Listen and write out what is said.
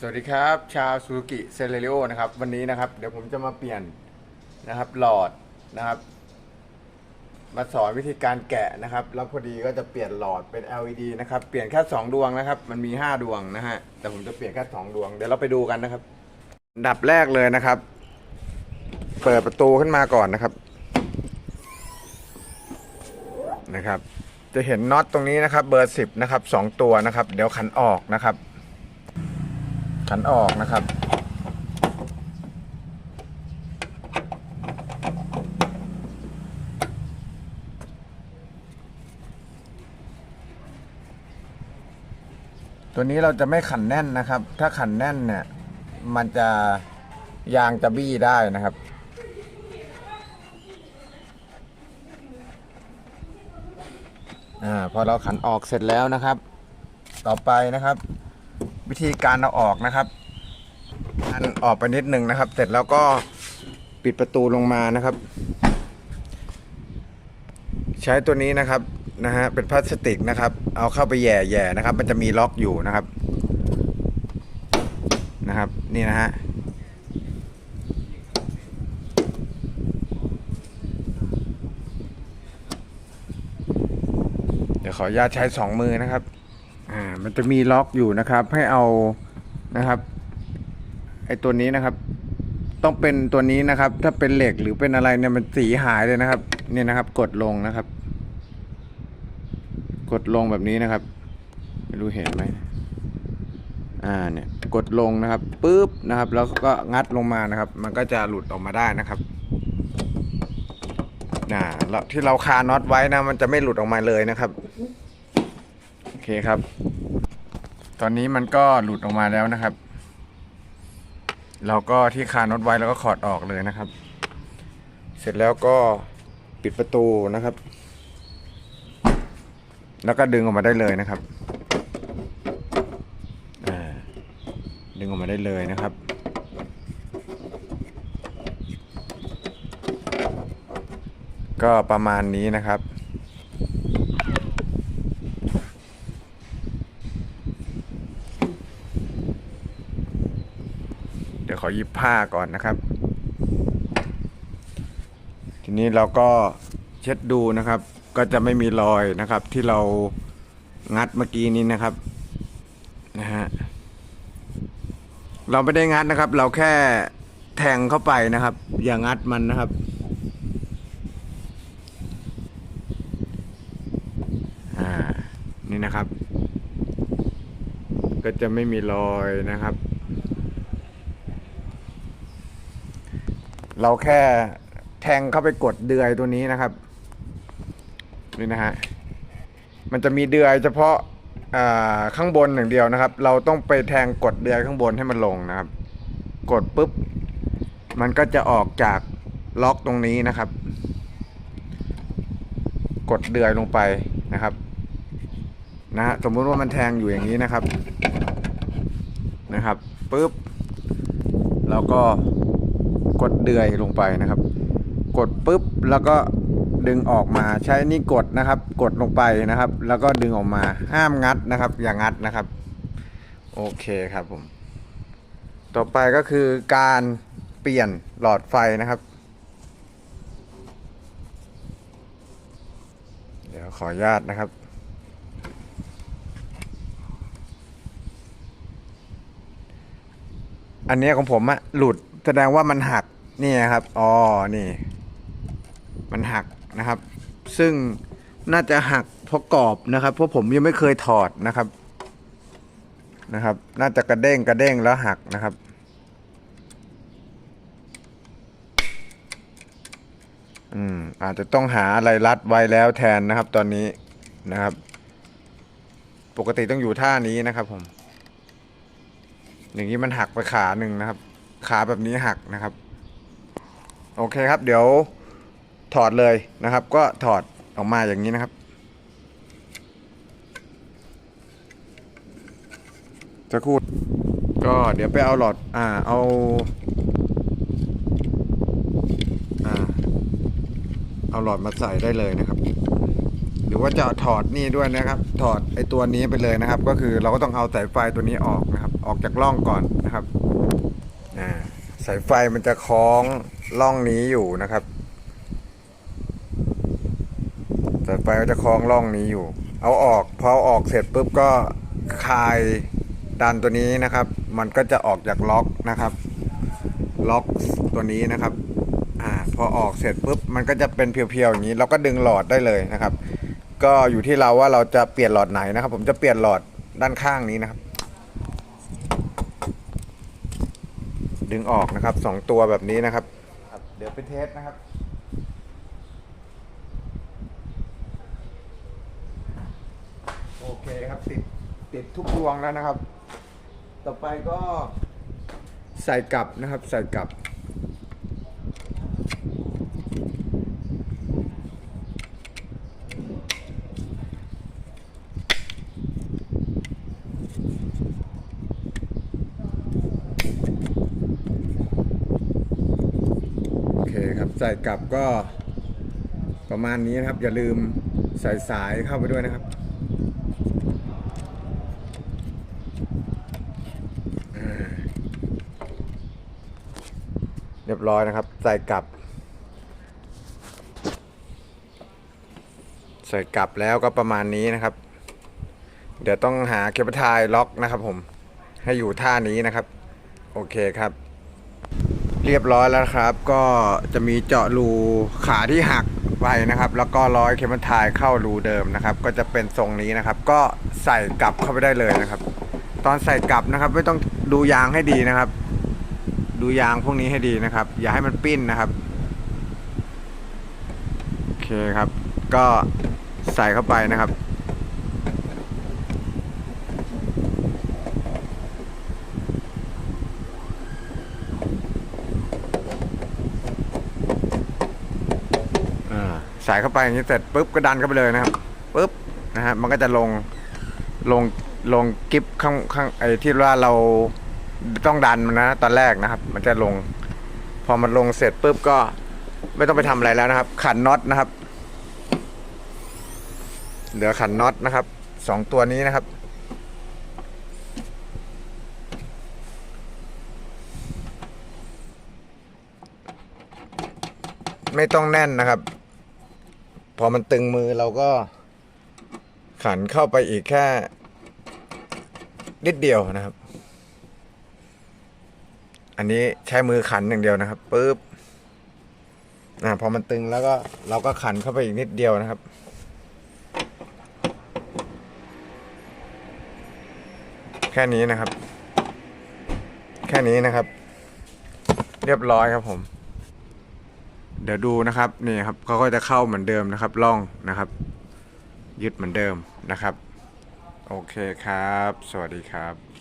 สวัสดีครับชาวซูซูกิเซเลริโอนะครับ วันนี้นะครับ เดี๋ยวผมจะมาเปลี่ยนนะครับ หลอดนะครับ มาสอนวิธีการแกะนะครับ แล้วพอดีก็จะเปลี่ยนหลอดเป็น LED นะครับ เปลี่ยนแค่2ดวงนะครับ มันมี 5 ดวงนะฮะแต่ผมจะเปลี่ยนแค่2ดวงเดี๋ยวเราไปดูกันนะครับ ดับแรกเลยนะครับ เปิดประตูขึ้นมาก่อนนะครับนะครับ จะเห็นน็อตตรงนี้นะครับ เบอร์10นะครับ2ตัวนะครับ เดี๋ยวขันออกนะครับ ขันออกนะครับ ตัวนี้เราจะไม่ขันแน่นนะครับ ถ้าขันแน่นเนี่ย มันจะยางจะบี้ได้นะครับอ่าพอเราขันออกเสร็จแล้วนะครับ ต่อไปนะครับ วิธีการเอาออกนะครับอันออกไปนิดหนึ่งนะครับ เสร็จแล้วก็ปิดประตูลงมานะครับ ใช้ตัวนี้นะครับนะฮะเป็นพลาสติกนะครับ เอาเข้าไปแย่แย่นะครับ มันจะมีล็อกอยู่นะครับนะครับ นี่นะฮะเดี๋ยวขออนุญาตใช้สองมือนะครับ มันจะมีล็อกอยู่นะครับ ให้เอานะครับไอตัวนี้นะครับ ต้องเป็นตัวนี้นะครับ ถ้าเป็นเหล็กหรือเป็นอะไรเนี่ยมันสีหายเลยนะครับเนี่ยนะครับ กดลงนะครับ กดลงแบบนี้นะครับ ไม่รู้เห็นไหมอ่าเนี่ยกดลงนะครับปุ๊บนะครับ แล้วก็งัดลงมานะครับ มันก็จะหลุดออกมาได้นะครับน่าแล้วที่เราคาน็อตไว้นะ มันจะไม่หลุดออกมาเลยนะครับ โอเคครับ ตอนนี้มันก็หลุดออกมาแล้วนะครับ เราก็ที่คาน็อตไว้แล้วก็ขอดออกเลยนะครับ เสร็จแล้วก็ปิดประตูนะครับ แล้วก็ดึงออกมาได้เลยนะครับดึงออกมาได้เลยนะครับก็ประมาณนี้นะครับ เดี๋ยวข อหยิบผ้าก่อนนะครับ ทีนี้เราก็เช็ดดูนะครับ ก็จะไม่มีรอยนะครับ ที่เรางัดเมื่อกี้นี้นะครับนะฮะเราไม่ได้งัดนะครับ เราแค่แทงเข้าไปนะครับ อย่างงัดมันนะครับอ่านี่นะครับ ก็จะไม่มีรอยนะครับ เราแค่แทงเข้าไปกดเดือยตัวนี้นะครับนี่นะฮะมันจะมีเดือยเฉพาะาข้างบนอย่างเดียวนะครับ เราต้องไปแทงกดเดือยข้างบนให้มันลงนะครับ กดปุ๊บ มันก็จะออกจากล็อกตรงนี้นะครับ กดเดือยลงไปนะครับนะฮะสมมุติว่ามันแทงอยู่อย่างนี้นะครับนะครับปุ๊บ แล้วก็ กดเดือยลงไปนะครับ กดปุ๊บแล้วก็ดึงออกมาใช้นี่กดนะครับ กดลงไปนะครับ แล้วก็ดึงออกมาห้ามงัดนะครับ อย่างัดนะครับ โอเคครับผม ต่อไปก็คือการเปลี่ยนหลอดไฟนะครับ เดี๋ยวขออนุญาตนะครับอันนี้ของผมอะหลุด แสดงว่ามันหักนี่นะครับอ๋อนี่ มันหักนะครับ ซึ่งน่าจะหักเพราะกรอบนะครับ เพราะผมยังไม่เคยถอดนะครับนะครับ น่าจะกระเด้งกระเด้งแล้วหักนะครับ อืม อาจจะต้องหาอะไรรัดไว้แล้วแทนนะครับ ตอนนี้นะครับ ปกติต้องอยู่ท่านี้นะครับ ผม อย่างนี้มันหักไปขาหนึ่งนะครับ ขาแบบนี้หักนะครับ โอเคครับ เดี๋ยวถอดเลยนะครับ ก็ถอดออกมาอย่างนี้นะครับจะคูดก็เดี๋ยวไปเอาหลอดอ่าเอาอ่าเอาหลอดมาใส่ได้เลยนะครับ หรือว่าจะถอดนี่ด้วยนะครับ ถอดไอตัวนี้ไปเลยนะครับ ก็คือเราก็ต้องเอาสายไฟตัวนี้ออกนะครับ ออกจากร่องก่อนนะครับ สายไฟมันจะคล้องร่องนี้อยู่นะครับสายไฟก็จะคล้องร่องนี้อยู่ เอาออกพอเอาออกเสร็จปุ๊บก็คลายดันตัวนี้นะครับ มันก็จะออกจากล็อกนะครับ ล็อกตัวนี้นะครับอ่าพอออกเสร็จปุ๊บมันก็จะเป็นเพียวๆอย่างนี้ เราก็ดึงหลอดได้เลยนะครับ ก็อยู่ที่เราว่าเราจะเปลี่ยนหลอดไหนนะครับ ผมจะเปลี่ยนหลอดด้านข้างนี้นะครับ ดึงออกนะครับสองตัวแบบนี้นะครับครับ เดี๋ยวไปเทสนะครับโอเคครับติดติดทุกดวงแล้วนะครับ ต่อไปก็ใส่กลับนะครับ ใส่กลับ โอเคครับ ใส่กลับก็ประมาณนี้นะครับ อย่าลืมใส่สายเข้าไปด้วยนะครับเรียบร้อยนะครับ ใส่กลับ ใส่กลับแล้วก็ประมาณนี้นะครับ เดี๋ยวต้องหาเคเบิลไทยล็อกนะครับผมให้อยู่ท่านี้นะครับ โอเคครับ เรียบร้อยแล้วครับ ก็จะมีเจาะรูขาที่หักไปนะครับ แล้วก็ร้อยเคเบิลไทยเข้ารูเดิมนะครับ ก็จะเป็นทรงนี้นะครับ ก็ใส่กลับเข้าไปได้เลยนะครับ ตอนใส่กลับนะครับ ไม่ต้องดูยางให้ดีนะครับ ดูยางพวกนี้ให้ดีนะครับ อย่าให้มันปิ้นนะครับโอเคครับ ก็ใส่เข้าไปนะครับ อ่า ใส่เข้าไปอย่างนี้เสร็จปุ๊บก็ดันเข้าไปเลยนะครับปุ๊บนะฮะมันก็จะลงลงลงกิฟข้างข้างไอ้ที่ว่าเราต้องดันมันนะตอนแรกนะครับ มันจะลง พอมันลงเสร็จปุ๊บก็ไม่ต้องไปทำอะไรแล้วนะครับ ขันน็อตนะครับ เหลือขันน็อตนะครับสองตัวนี้นะครับไม่ต้องแน่นนะครับ พอมันตึงมือเราก็ขันเข้าไปอีกแค่นิดเดียวนะครับ อันนี้ใช้มือขันอย่างเดียวนะครับปุ๊บอ่าพอมันตึงแล้วก็เราก็ขันเข้าไปอีกนิดเดียวนะครับ แค่นี้นะครับ แค่นี้นะครับ เรียบร้อยครับผม เดี๋ยวดูนะครับนี่ครับเขาก็จะเข้าเหมือนเดิมนะครับล่องนะครับ ยึดเหมือนเดิมนะครับ โอเคครับ สวัสดีครับ